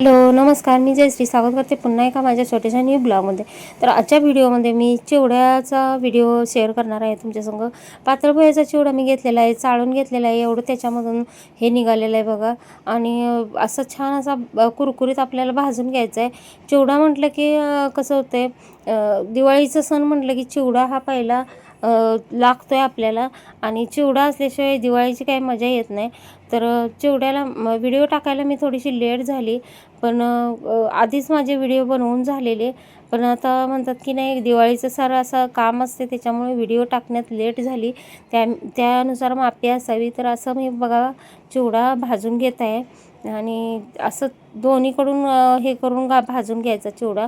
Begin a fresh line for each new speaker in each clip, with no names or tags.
Hello नमस्कार. मी जयश्री स्वागत करते पुन्हा एका माझ्या छोट्याशा न्यू ब्लॉगमध्ये तर आजच्या व्हिडिओमध्ये मी चिवड्याचा व्हिडिओ शेअर करणार आहे तुमच्यासंग पातळपोह्याचा चिवडा मी घेतलेला आहे चाळून घेतलेला आहे. एवढं त्याच्यामधून हे निघालेलं आहे बघा. आणि असं छान असा कुरकुरीत आपल्याला भाजून घ्यायचा आहे. चिवडा म्हटलं की कसं होतं आहे दिवाळीचं सण म्हटलं की चिवडा हा पहिला लागतो आहे आपल्याला. आणि चिवडा असल्याशिवाय दिवाळीची काही मजा येत नाही. तर चिवड्याला व्हिडिओ टाकायला मी थोडीशी लेट झाली. पण आधीच माझे व्हिडिओ बनवून झालेले. पण आता म्हणतात की नाही दिवाळीचं सारं असं काम असते त्याच्यामुळे व्हिडिओ टाकण्यात लेट झाली. त्या त्यानुसार मापी असावी. तर असं मी बघा चिवडा भाजून घेत आहे. आणि असं दोन्हीकडून हे करून गा भाजून घ्यायचा चिवडा.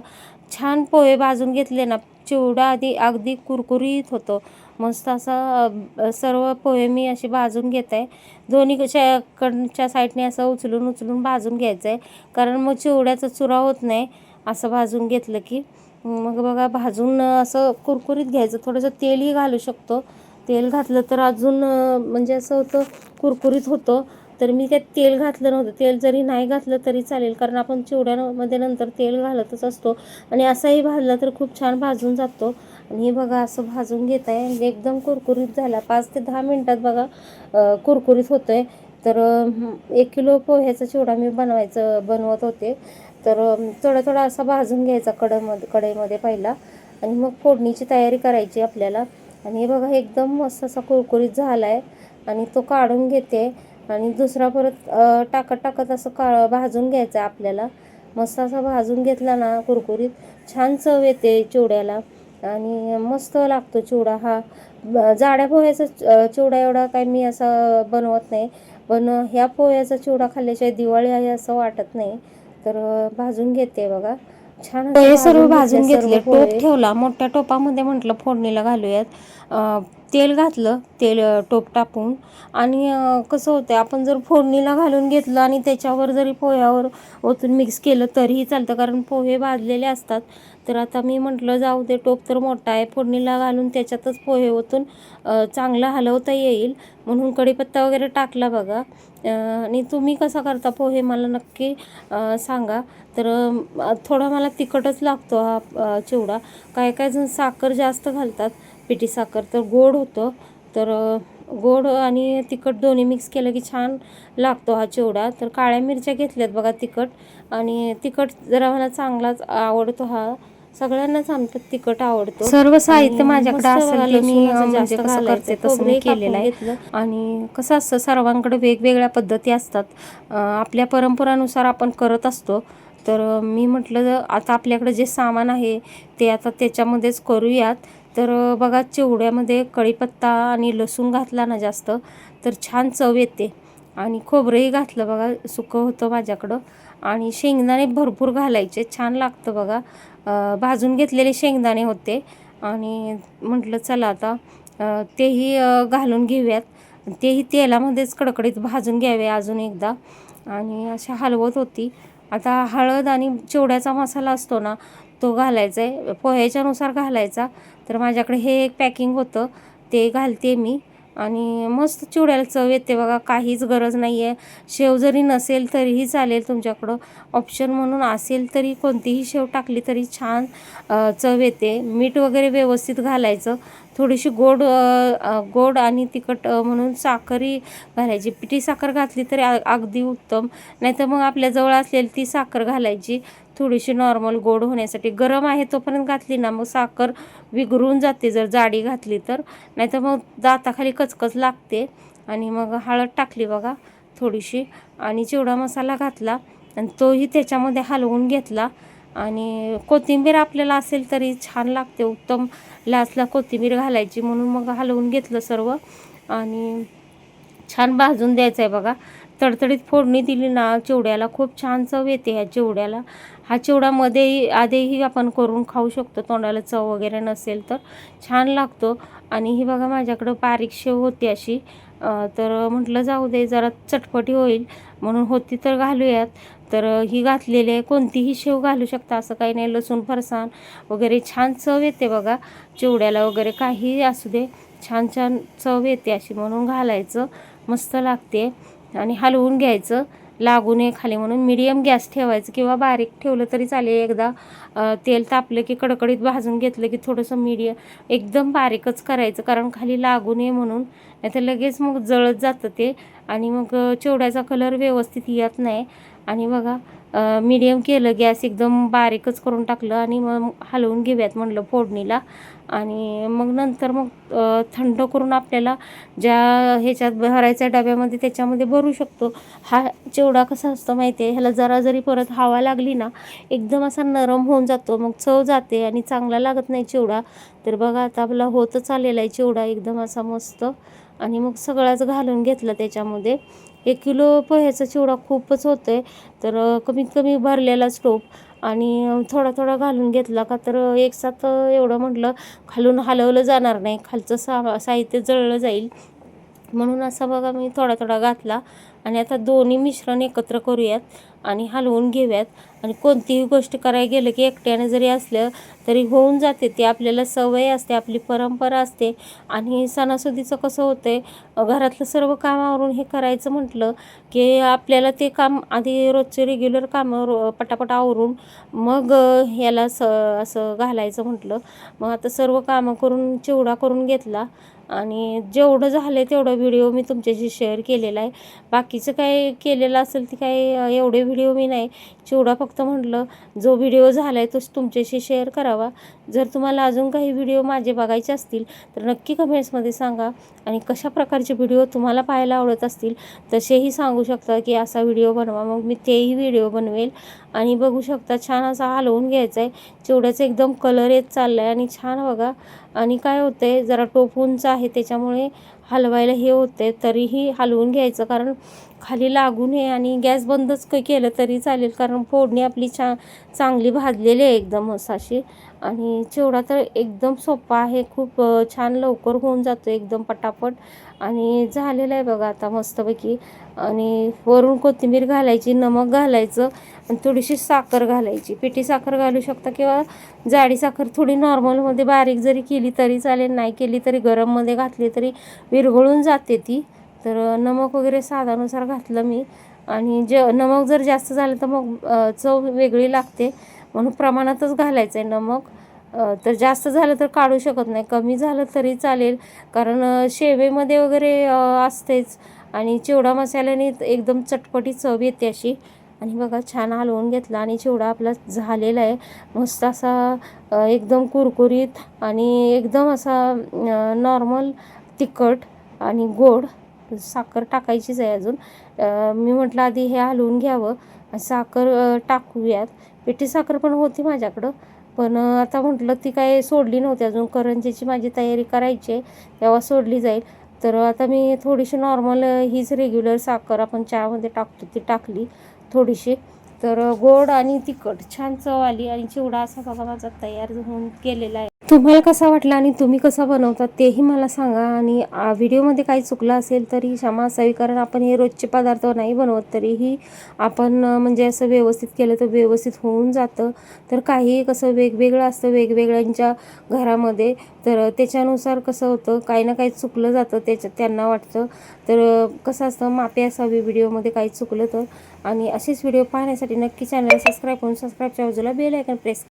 छान पोहे भाजून घेतले ना चिवडा आधी अगदी कुरकुरीत होतो. मस्त असा सर्व पोहे मी असे भाजून घेत. आहे दोन्ही कडच्या साईडने असं उचलून उचलून भाजून घ्यायचं आहे कारण मग चिवड्याचा चुरा होत नाही असं भाजून घेतलं की. मग बघा भाजून असं कुरकुरीत घ्यायचं. थोडंसं तेलही घालू शकतो. तेल घातलं तर अजून म्हणजे असं होतं कुरकुरीत होतं. तर मी त्यात तेल घातलं नव्हतं. तेल जरी नाही घातलं तरी चालेल. कारण आपण चिवड्यामध्ये नंतर तेल घालतच असतो. आणि असाही भाजला तर खूप छान भाजून जातो. आणि हे बघा असं भाजून घेत आहे म्हणजे एकदम कुरकुरीत झाला. पाच ते दहा मिनटात बघा कुरकुरीत होतं आहे तर एक किलो पोह्याचा चिवडा मी बनवायचं बनवत होते. तर थोडा थोडा असा भाजून घ्यायचा कढईमध्ये कढईमध्ये पहिला. आणि मग फोडणीची तयारी करायची आपल्याला. आणि हे बघा एकदम मस्त असा कुरकुरीत झाला आहे आणि तो काढून घेते. आणि दुसरा परत टाकत टाकत असं का भाजून घ्यायचं आपल्याला. मस्त असा भाजून घेतला ना कुरकुरीत. छान चव येते चिवड्याला. आणि मस्त लागतो चिवडा हा. जाड्या पोह्याचा चिवडा एवढा काय मी असा बनवत नाही. पण ह्या पोह्याचा चिवडा खाल्ल्याशिवाय दिवाळी आहे असं वाटत नाही. तर भाजून घेते बघा. छान
पोहे सर्व भाजून
घेतले
टोप. ठेवला. मोठ्या टोपामध्ये म्हटलं फोडणीला घालूयात. तेल घातलं तेल टोप टाकून. आणि कसं होतं आपण जर फोडणीला घालून घेतलं आणि त्याच्यावर जरी पोह्यावर ओतून मिक्स केलं तरीही चालतं. कारण पोहे भाजलेले असतात. तर आता मी म्हटलं जाऊ दे टोप तर मोठा आहे. फोडणीला घालून त्याच्यातच पोहे ओतून चांगलं हलवता येईल. म्हणून कढीपत्ता वगैरे टाकला बघा. आणि तुम्ही कसा करता पोहे मला नक्की सांगा. तर थोडा मला तिखटच लागतो हा चिवडा. काय काय जण साखर जास्त घालतात. पिठी साखर तर गोड होतं. तर गोड आणि तिखट दोन्ही मिक्स केलं की छान लागतो हा चिवडा. तर काळ्या मिरच्या घेतल्यात बघा तिखट. आणि तिखट जरा मला चांगलाच आवडतो हा. सगळ्यांनाच आमच्यात तिखट आवडतो.
सर्व साहित्य माझ्याकडे असेल मी म्हणजे कसं. करते तसं मी केलेलं आहे. आणि कसं असतं सर्वांकडे वेगवेगळ्या पद्धती असतात. आपल्या परंपरानुसार आपण करत असतो. तर मी म्हटलं आता आपल्याकडे जे सामान आहे ते आता त्याच्यामध्येच करूयात. तर बघा चिवड्यामध्ये कढीपत्ता आणि लसूण घातला ना जास्त तर छान चव येते. आणि खोबरंही घातलं बघा सुकं होतं माझ्याकडं. आणि शेंगदाणे भरपूर घालायचे छान लागतं बघा. भाजून घेतलेले शेंगदाणे होते. आणि म्हटलं चला आता तेही घालून घेऊयात. तेही तेलामध्येच कडकडीत भाजून घ्यावे अजून एकदा. आणि अशा हलवत होती. आता हळद आणि चिवड्याचा मसाला असतो ना तो घालायचा आहे पोह्याच्यानुसार घालायचा. तर माझ्याकडे हे एक पॅकिंग होतं. ते घालते मी. आणि मस्त चिवड्याला चव येते बघा. काहीच गरज नाही आहे शेव जरी नसेल तरीही चालेल तुमच्याकडं. ऑप्शन म्हणून असेल तरी कोणतीही शेव टाकली तरी छान चव येते. मीठ वगैरे व्यवस्थित घालायचं. थोडीशी गोड गोड आणि तिखट म्हणून साखरही घालायची. पिठी साखर घातली तरी अ- अगदी उत्तम. नाहीतर मग आपल्याजवळ असलेली ती साखर घालायची. थोडीशी नॉर्मल गोड होण्यासाठी. गरम आहे तोपर्यंत घातली ना मग साखर विघरून जाते जर जाडी घातली तर. नाहीतर मग दाताखाली कचकच लागते. आणि मग हळद टाकली बघा थोडीशी. आणि चिवडा मसाला घातला. आणि तोही त्याच्यामध्ये हलवून घेतला. आणि कोथिंबीर आपल्याला असेल तरी छान लागते उत्तम लास्टला कोथिंबीर घालायची म्हणून मग हलवून घेतलं सर्व. आणि छान भाजून द्यायचं आहे बघा. तडतडीत फोडणी दिली ना चिवड्याला खूप छान चव येते ह्या चिवड्याला. हा चिवडा मध्येही आधीही आपण करून खाऊ शकतो तोंडाला चव वगैरे नसेल तर. छान लागतो. आणि ही बघा माझ्याकडं बारीक शेव होती अशी. तर म्हटलं जाऊ दे जरा चटपटी होईल. म्हणून होती तर घालूयात. तर ही घातलेली आहे. कोणतीही शेव घालू शकता असं काही नाही. लसूण फरसाण वगैरे छान चव येते बघा. चिवड्याला वगैरे काहीही असू दे छान छान चव येते अशी. म्हणून घालायचं. मस्त लागते. आणि हलवून घ्यायचं. लागू नये खाली म्हणून मीडियम गॅस ठेवायचं किंवा बारीक ठेवलं तरी चालेल. एकदा तेल तापलं की कडकडीत भाजून घेतलं की थोडंसं मीडियम एकदम बारीकच करायचं कारण खाली लागू नये म्हणून. नाही तर लगेच मग जळत जातं ते आणि मग चिवड्याचा कलर व्यवस्थित येत नाही. आणि बघा मीडियम केलं गॅस एकदम बारीकच करून टाकलं आणि मग हलवून घेऊयात म्हणलं फोडणीला. आणि मग नंतर मग थंड करून आपल्याला ज्या ह्याच्यात भरायच्या डब्यामध्ये त्याच्यामध्ये भरू शकतो. हा चिवडा कसा असतो माहिती आहे ह्याला जरा जरी परत हवा लागली ना एकदम असा नरम होऊन जातो. मग चव जाते आणि चांगला लागत नाही चिवडा. तर बघा आता आपला होतच आलेला आहे चिवडा. एकदम असा मस्त. आणि मग सगळाच घालून घेतला त्याच्यामध्ये. एक किलो पोह्याचा चिवडा खूपच होतो आहे तर कमीत कमी भरलेला स्टोप आणि थोडा थोडा घालून घेतला का तर एक एकसाथ एवढं म्हटलं खालून हलवलं जाणार नाही. खालचं सा साहित्य जळलं जाईल. म्हणून असा बघा मी थोडा थोडा घातला. आणि आता दोन्ही मिश्रण एकत्र करूयात. आणि हलवून घेऊयात. आणि कोणतीही गोष्ट करायला गेलं की एकट्याने जरी असलं तरी होऊन जाते. ते आपल्याला सवय असते आपली परंपरा असते. आणि सणासुदीचं कसं होतंय आहे घरातलं सर्व कामावरून हे करायचं म्हटलं की आपल्याला ते काम आधी रोजचे रेग्युलर कामं पटापट आवरून मग याला स असं घालायचं म्हटलं. मग आता सर्व कामं करून चिवडा करून घेतला. आणि जेवढं झालं आहे तेवढं व्हिडिओ मी तुमच्याशी शेअर केलेला आहे. बाकीचं काय केलेलं असेल ते काय एवढे व्हिडिओ मी नाही. चिवडा फक्त म्हटलं जो व्हिडिओ झाला आहे तोच तुमच्याशी शेअर करावा. जर तुम्हाला अजून काही व्हिडिओ माझे बघायचे असतील तर नक्की कमेंट्समध्ये सांगा. आणि कशा प्रकारचे व्हिडिओ तुम्हाला पाहायला आवडत असतील तसेही सांगू शकता की असा व्हिडिओ बनवा. मग मी तेही व्हिडिओ बनवेल. आणि बघू शकता छान असा हलवून घ्यायचा आहे चिवड्याचा एकदम कलर येत चालला आहे आणि छान बघा. आणि काय होतं आहे जरा टोप उंच आहे त्याच्यामुळे हलवायला हे होते तरीही हलवून घ्यायचं. कारण खाली लागू नये आणि गॅस बंदच काही केलं तरी चालेल. कारण फोडणी आपली छा चांगली भाजलेली आहे एकदम असं अशी. आणि चिवडा तर एकदम सोपा आहे. खूप छान लवकर होऊन जातो एकदम पटापट. आणि झालेलं आहे बघा आता मस्तपैकी. आणि वरून कोथिंबीर घालायची नमक घालायचं आणि थोडीशी साखर घालायची. पिठी साखर घालू शकता किंवा जाडी साखर थोडी नॉर्मलमध्ये बारीक जरी केली तरी चालेल नाही केली तरी गरममध्ये घातली तरी विरघळून जाते ती. तर नमक वगैरे साधानुसार घातलं मी. आणि जे नमक जर जास्त झालं तर मग चव वेगळी लागते. म्हणून प्रमाणातच घालायचं आहे नमक तर जास्त झालं तर काढू शकत नाही. कमी झालं तरी चालेल. कारण शेवेमध्ये वगैरे असतेच. आणि चिवडा मसाल्याने एकदम चटपटी चव येते अशी. आणि बघा छान हलवून घेतला आणि चिवडा आपला झालेला आहे. मस्त असा एकदम कुरकुरीत आणि एकदम असा नॉर्मल तिखट आणि गोड साखर टाकायचीच आहे अजून. मी म्हटलं आधी हे हलवून घ्यावं. साखर टाकूयात. पिठी साखर पण होती माझ्याकडं. पण आता म्हटलं ती काय सोडली नव्हती अजून. करंजीची माझी तयारी करायची आहे. तेव्हा सोडली जाईल. तर आता मी थोडीशी नॉर्मल हीच रेग्युलर साखर आपण चहामध्ये टाकतो ती टाकली थोडीशी. तर गोड आणि तिखट. छान चव आली आणि चिवडा असा बघा माझा तयार होऊन केलेला आहे. तुम्हाला कसा वाटला आणि तुम्ही कसा बनवता तेही मला सांगा. आणि व्हिडिओमध्ये काही चुकलं असेल तरी क्षमा असावी कारण आपण हे रोजचे पदार्थ नाही बनवत तरीही आपण म्हणजे असं व्यवस्थित केलं तर व्यवस्थित होऊन जातं. तर काही कसं वेगवेगळं असतं वेगवेगळ्यांच्या घरामध्ये. तर त्याच्यानुसार कसं होतं काही ना काही चुकलं जातं त्याच्या त्यांना वाटतं. तर कसं असतं मापे असावी व्हिडिओमध्ये काही चुकलं तर. आणि असेच व्हिडिओ पाहण्यासाठी नक्की चॅनल सबस्क्राईब करून सबस्क्राईबच्या बाजूला बेल आयकन प्रेस